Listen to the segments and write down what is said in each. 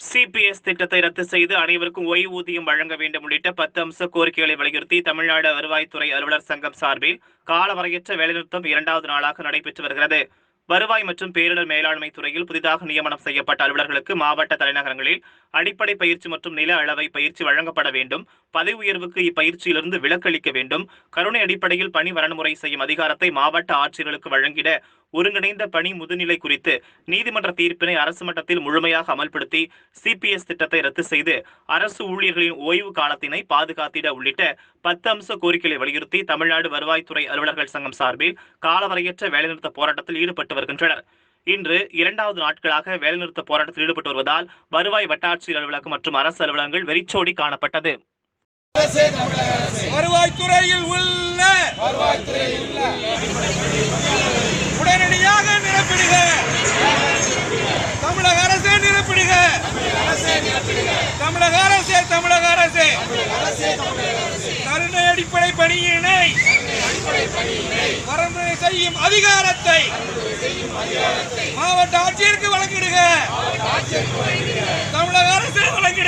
CBS திட்டத்தை ரத்து செய்து அனைவருக்கும் ஓய்வூதியம் வழங்க வேண்டும் உள்ளிட்ட பத்து அம்ச கோரிக்கைகளை வலியுறுத்தி தமிழ்நாடு வருவாய்த்துறை அலுவலர் சங்கம் சார்பில் காலவரையற்ற வேலைநிறுத்தம் இரண்டாவது நாளாக நடைபெற்று வருகிறது. வருவாய் மற்றும் பேரிடர் மேலாண்மை துறையில் புதிதாக நியமனம் செய்யப்பட்ட அலுவலர்களுக்கு மாவட்ட தலைநகரங்களில் அடிப்படை பயிற்சி மற்றும் நில அளவை பயிற்சி வழங்கப்பட வேண்டும். பதவி உயர்வுக்கு இப்பயிற்சியிலிருந்து விலக்களிக்க வேண்டும். கருணை அடிப்படையில் பணி வரன்முறை செய்யும் அதிகாரத்தை மாவட்ட ஆட்சியர்களுக்கு வழங்கிட ஒருங்கிணைந்த பணி முதுநிலை குறித்து நீதிமன்ற தீர்ப்பினை அரசு மட்டத்தில் முழுமையாக அமல்படுத்தி சிபிஎஸ் திட்டத்தை ரத்து செய்து அரசு ஊழியர்களின் ஓய்வு காலத்தினை பாதுகாத்திட உள்ளிட்ட பத்து அம்ச கோரிக்கைகளை வலியுறுத்தி தமிழ்நாடு வருவாய்த்துறை அலுவலர்கள் சங்கம் சார்பில் காலவரையற்ற வேலைநிறுத்த போராட்டத்தில் ஈடுபட்டு வருகின்றனர். இன்று இரண்டாவது நாட்களாக வேலைநிறுத்த போராட்டத்தில் ஈடுபட்டு வருவதால் வருவாய் வட்டாட்சியர் அலுவலகம் மற்றும் அரசு அலுவலகங்கள் வெறிச்சோடி காணப்பட்டது. வருவாய்த்துறையில் உள்ள உடனடியாக நிரப்பிடுக. தமிழக அரசே நிரப்பிடுக. தமிழக அரசே தமிழக அரசே. கருணை அடிப்படை பணியினை வரம்பு செய்யும் அதிகாரத்தை மாவட்ட ஆட்சியருக்கு வழங்கிடுக. தமிழக அரசே வழங்கிடுக.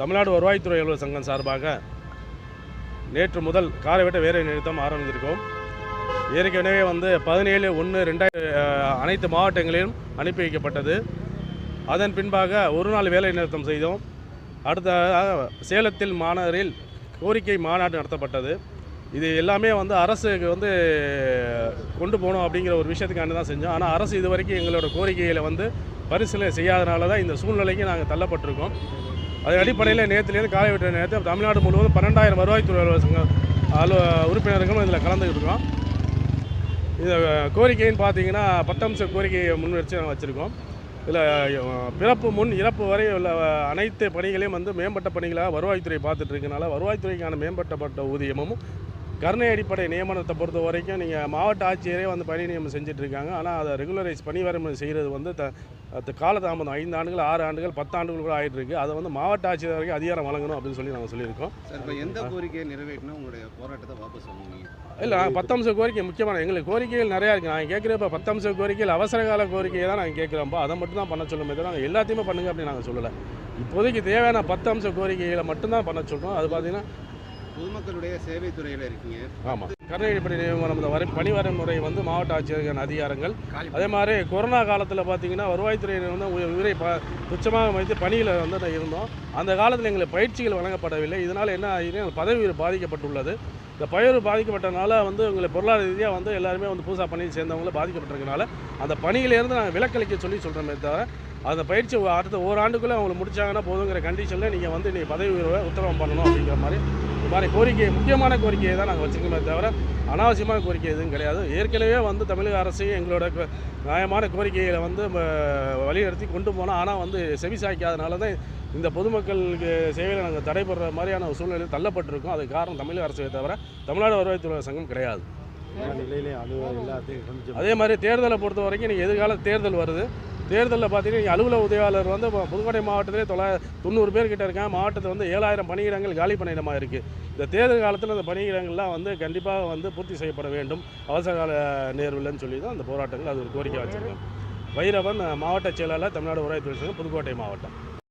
தமிழ்நாடு வருவாய்த்துறை அலுவலர் சங்கம் சார்பாக நேற்று முதல் காலைவெட்ட வேலை நிறுத்தம் ஆரம்பித்திருக்கோம் ஏற்கனவே வந்து பதினேழு ஒன்று ரெண்டாயிரம் அனைத்து மாவட்டங்களிலும் அனுப்பி வைக்கப்பட்டது. அதன் பின்பாக ஒரு நாள் வேலை நிறுத்தம் செய்தோம். அடுத்த சேலத்தில் மாநகரில் கோரிக்கை மாநாடு நடத்தப்பட்டது. இது எல்லாமே வந்து அரசுக்கு வந்து கொண்டு போகணும் அப்படிங்கிற ஒரு விஷயத்துக்காண்டி தான் செஞ்சோம். ஆனால் அரசு இது வரைக்கும் எங்களோட கோரிக்கைகளை வந்து பரிசீலனை செய்யாதனால தான் இந்த சூழ்நிலைக்கு நாங்கள் தள்ளப்பட்டிருக்கோம். அதன் அடிப்படையில் நேற்றுலேருந்து காலை விட்ட நேரத்தில் தமிழ்நாடு முழுவதும் பன்னெண்டாயிரம் வருவாய்த்துறை அலுவலர் சங்க அலு உறுப்பினர்களும் இதில் கலந்துக்கிட்டு இருக்கோம் இது கோரிக்கைன்னு பார்த்தீங்கன்னா பட்டம்ச கோரிக்கையை முன்வச்சு நாங்கள் வச்சுருக்கோம். இதில் பிறப்பு முன் இறப்பு வரை உள்ள அனைத்து பணிகளையும் வந்து மேம்பட்ட பணிகளாக வருவாய்த்துறை பார்த்துட்டு இருக்கனால வருவாய்த்துறைக்கான மேம்பட்டப்பட்ட ஊதியமும் கருணை அடிப்படை நியமனத்தை பொறுத்த வரைக்கும் நீங்கள் மாவட்ட ஆட்சியரே வந்து பணி நியமனம் செஞ்சுட்டு இருக்காங்க ஆனால் அதை ரெகுலரைஸ் பணி வரம்பு செய்கிறது வந்து த காலதாமதம். ஐந்து ஆண்டுகள் ஆறு ஆண்டுகள் பத்து ஆண்டுகள் கூட ஆகிட்டு இருக்கு அதை வந்து மாவட்ட ஆட்சியர் வரைக்கும் அதிகாரம் வழங்கணும் அப்படின்னு சொல்லி நாங்கள் சொல்லியிருக்கோம். சார் இப்போ எந்த கோரிக்கையை நிறைவேற்றினா உங்களுடைய போராட்டத்தை வாபஸ் வாங்குவீங்க? இல்லை நாங்கள் பத்தம்ச கோரிக்கை முக்கியமான எங்களுக்கு கோரிக்கைகள் நிறையா இருக்குது நாங்கள் கேட்குற இப்போ பத்தம்ச கோரிக்கையில் அவசர கால கோரிக்கையை தான் நாங்கள் கேட்குறோம்ப்பா அதை மட்டும் தான் பண்ண சொல்லுமே தவிர நாங்கள் எல்லாத்தையுமே பண்ணுங்க அப்படின்னு நாங்கள் சொல்லலை. இப்போதைக்கு தேவையான பத்து அம்ச கோரிக்கைகளை மட்டும்தான் பண்ண சொல்கிறோம் அது பார்த்தீங்கன்னா பொதுமக்களுடைய சேவை துறையில் இருக்கீங்க. ஆமாம் கருணை அடிப்படை நியமனம் வரை பணி வரமுறை வந்து மாவட்ட ஆட்சியருக்கான அதிகாரங்கள். அதே மாதிரி கொரோனா காலத்தில் பார்த்தீங்கன்னா வருவாய்த்துறையினர் வந்து உய- உயிரை ப துச்சமாக வைத்து பணியில் வந்து இருந்தோம். அந்த காலத்தில் எங்களுக்கு பயிற்சிகள் வழங்கப்படவில்லை. இதனால் என்ன எங்களுக்கு பதவி பாதிக்கப்பட்டுள்ளது. இந்த பயிர் பாதிக்கப்பட்டனால வந்து எங்களுக்கு பொருளாதார ரீதியாக வந்து எல்லாருமே வந்து புதுசாக பணியில் சேர்ந்தவங்களும் பாதிக்கப்பட்டிருக்கனால அந்த பணியிலேருந்து நாங்கள் விலக்களிக்க சொல்லி சொல்கிறோமே தவிர அந்த பயிற்சி அடுத்த ஓராண்டுக்குள்ளே அவங்க முடிச்சாங்கன்னா போதுங்கிற கண்டிஷனில் நீங்கள் வந்து நீ பதவி உயர்வை உத்தரவு பண்ணணும் அப்படிங்கிற மாதிரி இந்த மாதிரி கோரிக்கை முக்கியமான கோரிக்கையை தான் நாங்கள் வச்சுருக்கோமே தவிர அனாவசியமான கோரிக்கை எதுவும் கிடையாது. ஏற்கனவே வந்து தமிழக அரசையும் எங்களோட நியாயமான கோரிக்கைகளை வந்து வழிநடத்தி கொண்டு போனோம். ஆனால் வந்து செவி சாய்க்காதனால தான் இந்த பொதுமக்களுக்கு சேவையில் நாங்கள் தடைபடுற மாதிரியான சூழ்நிலையில் தள்ளப்பட்டிருக்கோம். அதுக்கு காரணம் தமிழக அரசை தவிர தமிழ்நாடு வருவாய்த்துறை சங்கம் கிடையாது. அது அதே மாதிரி தேர்தலை பொறுத்த வரைக்கும் நீங்கள் எதிர்கால தேர்தல் வருது. தேர்தலில் பார்த்தீங்கன்னா அலுவலக உதவியாளர் வந்து புதுக்கோட்டை மாவட்டத்திலே தொள்ளா தொண்ணூறு பேர் கிட்ட இருக்காங்க. மாவட்டத்தில் வந்து ஏழாயிரம் பணியிடங்கள் காலி பணியிடமாக இருக்குது இந்த தேர்தல் காலத்தில் அந்த பணியிடங்கள்லாம் வந்து கண்டிப்பாக வந்து பூர்த்தி செய்யப்பட வேண்டும். அவசர கால நேர்வில்லைன்னு சொல்லி தான் அந்த போராட்டங்கள் அது ஒரு கோரிக்கை வச்சுருக்கோம் வைரவன் மாவட்ட செயலாளர் தமிழ்நாடு உராய்த்துறை புதுக்கோட்டை மாவட்டம்.